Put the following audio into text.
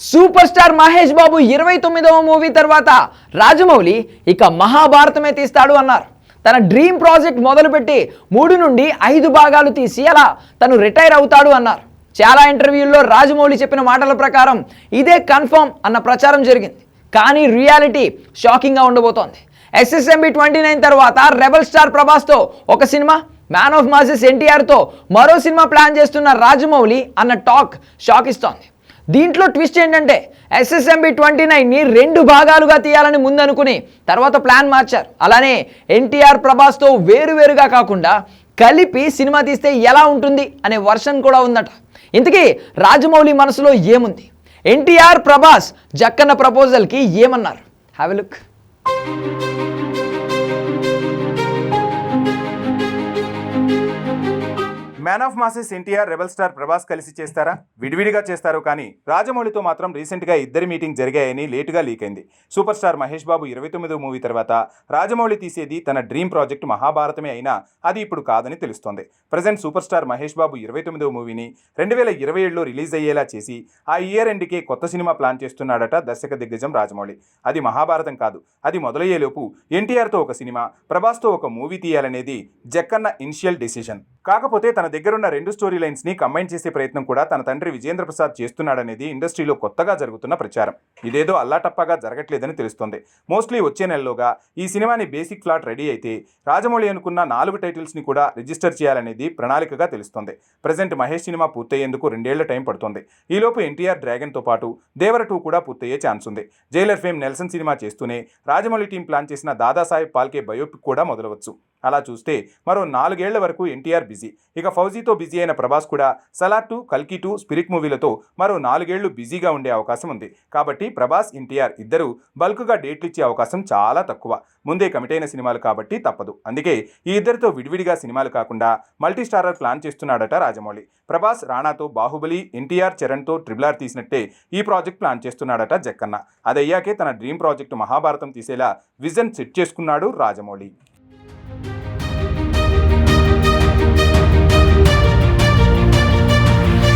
Super star Mahesh Babu ఇరవై తొమ్మిదవ movie తర్వాత రాజమౌళి ఇక మహాభారతమే తీస్తాడు అన్నారు. తన డ్రీమ్ ప్రాజెక్ట్ మొదలుపెట్టి మూడు నుండి ఐదు భాగాలు తీసి అలా తను రిటైర్ అవుతాడు అన్నారు. చాలా ఇంటర్వ్యూల్లో రాజమౌళి చెప్పిన మాటల ప్రకారం ఇదే కన్ఫర్మ్ అన్న ప్రచారం జరిగింది. కానీ రియాలిటీ షాకింగ్గా ఉండబోతోంది. ఎస్ఎస్ఎంబి ట్వంటీ నైన్ తర్వాత రెబల్ స్టార్ ప్రభాస్తో ఒక సినిమా మ్యాన్ ఆఫ్ మాసెస్ ఎన్టీఆర్తో మరో సినిమా ప్లాన్ చేస్తున్న రాజమౌళి అన్న టాక్ షాక్ ఇస్తోంది దీంట్లో ట్విస్ట్ ఏంటంటే ఎస్ఎస్ఎంబి ట్వంటీ నైన్ని రెండు భాగాలుగా తీయాలని ముందు అనుకుని తర్వాత ప్లాన్ మార్చారు. అలానే ఎన్టీఆర్ ప్రభాస్తో వేరువేరుగా కాకుండా కలిపి సినిమా తీస్తే ఎలా ఉంటుంది అనే వర్షన్ కూడా ఉందట. ఇంతకీ రాజమౌళి మనసులో ఏముంది? ఎన్టీఆర్ ప్రభాస్ జక్కన్న ప్రపోజల్కి ఏమన్నారు? Have look man of masses NTR rebel star Prabhas కలిసి చేస్తారా? విడివిడిగా చేస్తారు కానీ రాజమౌళితో మాత్రం రీసెంట్గా ఇద్దరి మీటింగ్ జరిగాయని లేటుగా లీక్ అయింది. సూపర్ స్టార్ మహేష్ బాబు ఇరవై తొమ్మిదో మూవీ తర్వాత రాజమౌళి తీసేది తన డ్రీమ్ ప్రాజెక్ట్ మహాభారతమే అయినా అది ఇప్పుడు కాదని తెలుస్తోంది. Present super star Mahesh Babu ఇరవై తొమ్మిదో మూవీని రెండు వేల ఇరవై ఏడులో రిలీజ్ అయ్యేలా చేసి ఆ ఇయర్ ఎండ్కే కొత్త సినిమా ప్లాన్ చేస్తున్నాడట దర్శక దిగ్గజం రాజమౌళి. అది మహాభారతం కాదు అది మొదలయ్యేలోపు ఎన్టీఆర్తో ఒక సినిమా ప్రభాస్తో ఒక మూవీ తీయాలనేది జక్కన్న ఇనిషియల్ డెసిషన్. కాకపోతే తన దగ్గరున్న రెండు స్టోరీ లైన్స్ని కంబైన్ చేసే ప్రయత్నం కూడా తన తండ్రి విజేంద్ర ప్రసాద్ చేస్తున్నాడనేది ఇండస్ట్రీలో కొత్తగా జరుగుతున్న ప్రచారం. ఇదేదో అల్లాటప్పగా జరగట్లేదని తెలుస్తోంది. మోస్ట్లీ వచ్చే నెలలోగా ఈ సినిమాని బేసిక్ ప్లాట్ రెడీ అయితే రాజమౌళి అనుకున్న నాలుగు టైటిల్స్ని కూడా రిజిస్టర్ చేయాలనేది ప్రణాళికగా తెలుస్తోంది. ప్రజెంట్ మహేష్ సినిమా పూర్తయ్యేందుకు రెండేళ్ళ టైం పడుతుంది. ఈలోపు ఎన్టీఆర్ డ్రాగన్తో పాటు దేవర టూ కూడా పూర్తయ్యే ఛాన్స్ ఉంది. జైలర్ ఫేమ్ నెల్సన్ సినిమా చేస్తూనే రాజమౌళి టీం ప్లాన్ చేసిన దాదాసాహెబ్ పాల్కే బయోపిక్ కూడా మొదలవచ్చు. అలా చూస్తే మరో నాలుగేళ్ళ వరకు ఎన్టీఆర్ బిజీ. ఇక ఫౌజీతో బిజీ అయిన ప్రభాస్ కూడా సలార్ టూ కల్కి టూ స్పిరిట్ మూవీలతో మరో నాలుగేళ్ళు బిజీగా ఉండే అవకాశం ఉంది. కాబట్టి ప్రభాస్ ఎన్టీఆర్ ఇద్దరు బల్క్గా డేట్లు ఇచ్చే అవకాశం చాలా తక్కువ. ముందే కమిట్ అయిన సినిమాలు కాబట్టి తప్పదు. అందుకే ఈ ఇద్దరితో విడివిడిగా సినిమాలు కాకుండా మల్టీ స్టారర్ ప్లాన్ చేస్తున్నాడట రాజమౌళి. ప్రభాస్ రాణాతో బాహుబలి ఎన్టీఆర్ చరణ్తో ట్రిబుల్ ఆర్ తీసినట్టే ఈ ప్రాజెక్ట్ ప్లాన్ చేస్తున్నాడట జక్కన్న. అదయ్యాకే తన డ్రీమ్ ప్రాజెక్టు మహాభారతం తీసేలా విజన్ సెట్ చేసుకున్నాడు రాజమౌళి.